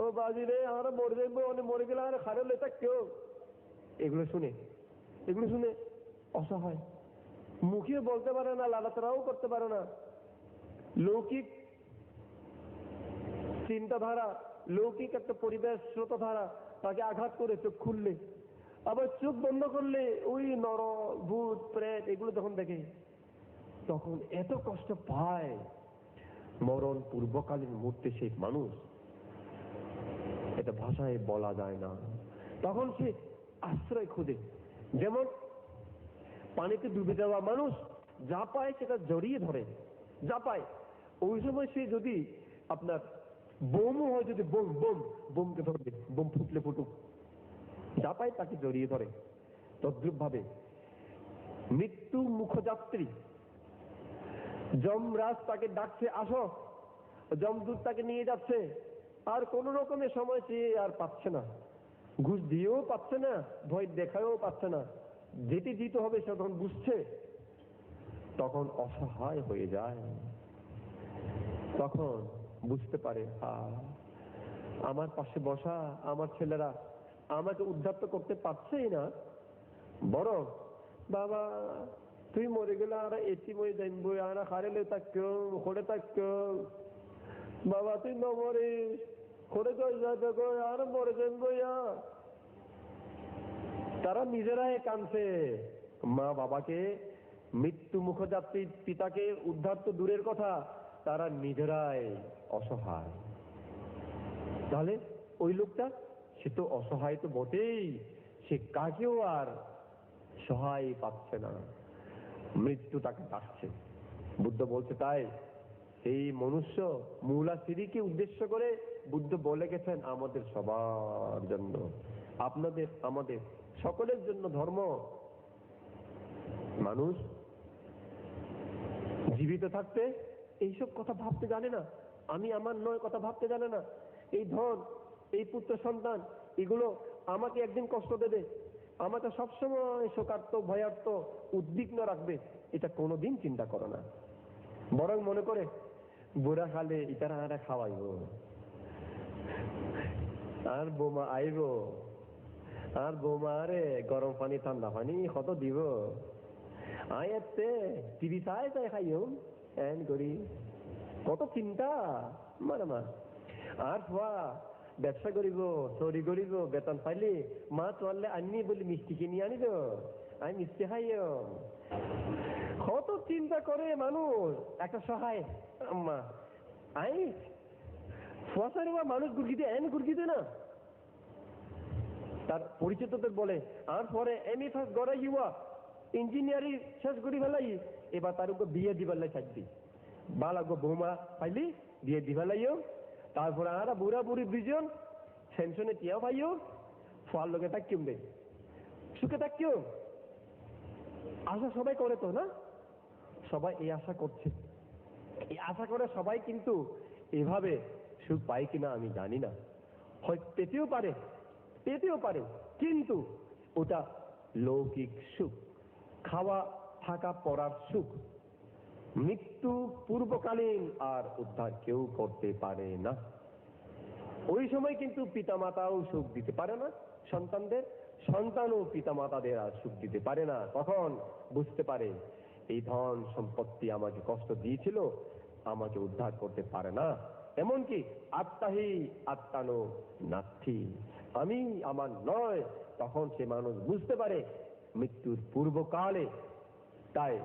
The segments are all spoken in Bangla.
ও বাজি রে, আমরা মরে যাব মানে মরে গেলে আর খারাপ লেতা কেউ এগুলো শুনে এগুলো শুনে অসহায়। মুখে বলতে পারে না, লালাতরাও করতে পারে না। লৌকিক চিন্তাধারা, লৌকিক একটা পরিবেশ, স্রোতধারা, তাকে আঘাত করে চোখ খুললে। আবার চোখ বন্ধ করলে ওই নর, ভূত, প্রেত, এগুলো যখন দেখে, তখন এত কষ্ট পায়। মরণ পূর্বকালীন মুহূর্তে সেই মানুষ এটা ভাষায় বলা যায় না। তখন সে আশ্রয় খুঁজে। যেমন পানিতে ডুবে যাওয়া মানুষ যা পায় সেটা জড়িয়ে ধরে। যা পায়। ওই সময় সে যদি আপনার বোমও হয়, যদি বোম বোম, বোমকে ধরবে বোম ফুটলে ফুটুক। যা পায় তাকে জড়িয়ে ধরে। তদ্রুপ ভাবে মৃত্যু মুখযাত্রী। যমরাজ তাকে ডাকছে, আসো। যমদূত তাকে নিয়ে যাচ্ছে। আর কোন রকমের সময় চেয়ে আর পাচ্ছে না। ঘুষ দিয়েও পাচ্ছে না, ভয় দেখায়ও পাচ্ছে না। যেতে দিতে হবে সে তখন বুঝছে, তখন অসহায় হয়ে যায়। তখন বুঝতে পারে আমার পাশে বসা আমার ছেলেরা আমাকে উদ্ধার তো করতে পারছেই না। বড়, বাবা, তুই মরে গেলে আর এটি মই জানব আর হারেলে থাকতো খড়ে থাকতো বাবা, তুই ন মরিস। তারা নিজেরাই কানছে মা বাবাকে মৃত্যু মুখযাত্রী পিতাকে উদ্ধার তো দূরের কথা, তারা নিজেরাই অসহায়। তাহলে ওই লোকটা, সে তো অসহায় তো বটেই, সে কাকেও আর সহায় পাচ্ছে না। মৃত্যু তাকে ডাকছে। বুদ্ধ বলছে, তাই এই মনুষ্য মূলা সিঁড়িকে উদ্দেশ্য করে বুদ্ধ বলে গেছেন, আমাদের সবার জন্য, আপনাদের, আমাদের সকলের জন্য ধর্ম। মানুষ জীবিত থাকতে এইসব কথা ভাবতে জানে না। আমি আমার নয় কথা ভাবতে জানে না। এই ধন, এই পুত্র সন্তান, এগুলো আমাকে একদিন কষ্ট দেবে। আমাকে সবসময় শোকার্ত, ভয়ার্ত, উদ্বিগ্ন রাখবে। এটা কোনোদিন চিন্তা করো না। বরং মনে করে বুড়া খালে ইতারা আরা খাওয়াইব আর বোমা আইব আর বোমা আরে গরম পানি ঠান্ডা পানি কত দিব আয় এতে টিভি চাই চাই খাইও এন করি কত চিন্তা মানে মা আর হওয়া ব্যবসা করিব চুরি করিব বেতন পাইলে মা চললে আনি বলি মিষ্টি কিনি আনিব আমি মিষ্টি খাইও চিন্তা করে মানুষ। একটা সহায়। আম্মা। আই ফসার মানুষ গুরগিতে, এন গুরগিতে না? তার পরিচিতদের বলে, আর পরে এম এ ফার্স্ট গড়াই ইউয়া ইঞ্জিনিয়ারিং শেষ করি ফেলাই, এবার তার উপর বিয়ে দিবার লাই থাকবি। বালাগো বৌমা পাইলি, বিয়ে দিবার লাইও তারপরে আর বুড়া বুড়ি দুজন সেনশনে টিয়া পাইও। ফল লোকে থাকিম দে। সুখে থাকিও আশা সবাই করে তো না? সবাই এই আশা করছে। এই আশা করে সবাই কিন্তু এভাবে সুখ পায় কিনা আমি জানি না। হয় পেতেও পারে পেতেও পারে, কিন্তু ওটা লৌকিক সুখ, খাওয়া থাকা পড়ার সুখ, মৃত্যু পূর্বকালীন আর উদ্ধার কেউ করতে পারে না। ওই সময় কিন্তু পিতামাতাও সুখ দিতে পারে না, সন্তানদের। সন্তানও পিতামাতাদের আর সুখ দিতে পারে না। তখন বুঝতে পারে। এই ধন সম্পত্তি আমাকে কষ্ট দিয়েছিল, আমাকে উদ্ধার করতে পারে না। এমনকি আত্মাহি আত্মানো নাথি। আমি আমার নয়, তখন সে মানুষ বুঝতে পারে, মৃত্যুর পূর্বকালে তাই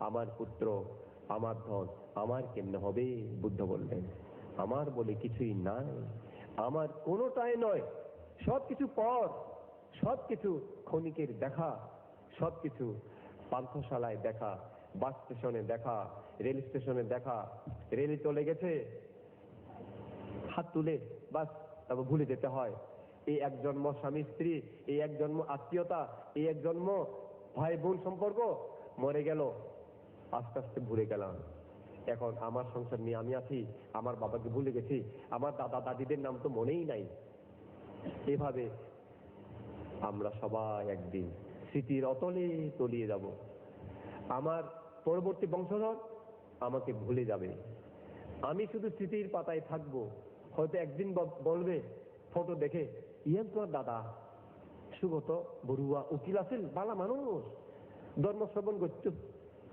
আমার পুত্র, আমার ধন আমার কেমনে হবে? বুদ্ধ বললেন, আমার বলে কিছুই নাই। আমার কোনোটাই নয়। সব কিছু পর সব কিছু ক্ষণিকের দেখা সব কিছু পান্থশালায় দেখা, বাস স্টেশনে দেখা, রেল স্টেশনে দেখা। রেলে চলে গেছে হাত তুলে, বাস, তারপর ভুলে যেতে হয়। এই এক জন্ম স্বামী স্ত্রী, এই এক জন্ম আত্মীয়তা, এই এক জন্ম ভাই বোন সম্পর্ক, মরে গেল। আস্তে আস্তে ভুলে গেলাম। এখন আমার সংসার নিয়ে আমি আছি, আমার বাবাকে ভুলে গেছি, আমার দাদা দাদিদের নাম তো মনেই নাই। এভাবে আমরা সবাই একদিন স্মৃতির অতলে তলিয়ে যাব। আমার পরবর্তী বংশধর আমাকে ভুলে যাবে। আমি শুধু স্মৃতির পাতায় থাকব। হয়তো একদিন বলবে, ফটো দেখে, ইয়েন তোমার দাদা, সুগত বড়ুয়া উকিল আছিল বালা মানুষ। ধর্ম শ্রবণ করতো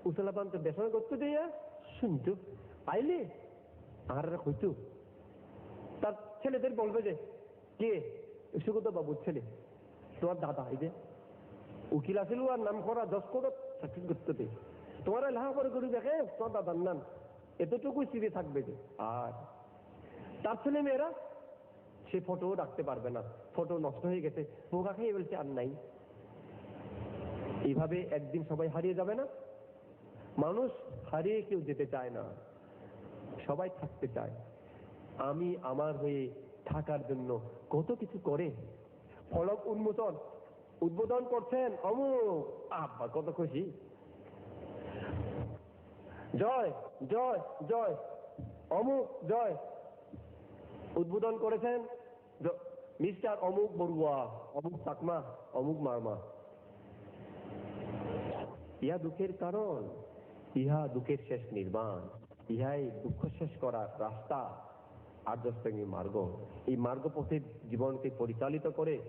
উসলাবান তো বেসন করতো দিয়া শুনতো আইলে আর হইতো তার ছেলেদের বলবে যে, কে? সুগত বাবুর ছেলে, তোমার দাদা, এই যে উকিল আছিল আর নাম করা দশ কোটি চাকরি করতে তোমার লেখাপড়া করে দেখে দাদার নাম। এতটুকু সিঁড়ি থাকবে যে। আর তার ছেলে মেয়েরা সে ফটো রাখতে পারবে না। ফটো নষ্ট হয়ে গেছে। পোকা খেয়ে বলছে আর নাই। এইভাবে একদিন সবাই হারিয়ে যাবে না। মানুষ হারিয়ে কেউ যেতে চায় না। সবাই থাকতে চায়। আমি আমার হয়ে থাকার জন্য কত কিছু করে ফলক উন্মোচন। উদ্বোধন করছেন অমুক আব্বা, কত খুশি। জয় জয় জয়। অমুক জয়। উদ্বোধন করেছেন মিস্টার অমুক বড়ুয়া, অমুক চাকমা, অমুক মারমা। ইহা দুঃখের কারণ, ইহা দুঃখের শেষ নির্মাণ, ইহাই দুঃখ শেষ করার রাস্তা আর্যশ্রেণী মার্গ। এই মার্গ পথে জীবনকে পরিচালিত করে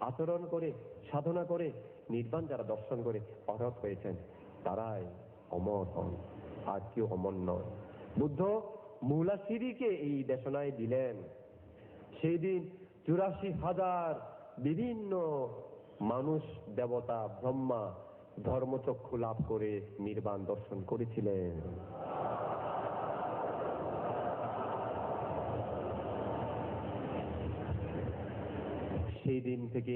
আচরণ করে, সাধনা করে, নির্বাণ যারা দর্শন করে অরহত হয়েছেন, তারাই অমর হন। আর কেউ অমর নয়। বুদ্ধ মূলাশিরিকে এই দেশনায় দিলেন। সেই দিন চুরাশি হাজার বিভিন্ন মানুষ, দেবতা, ব্রহ্মা ধর্মচক্ষু লাভ করে নির্বাণ দর্শন করেছিলেন। সেই দিন থেকে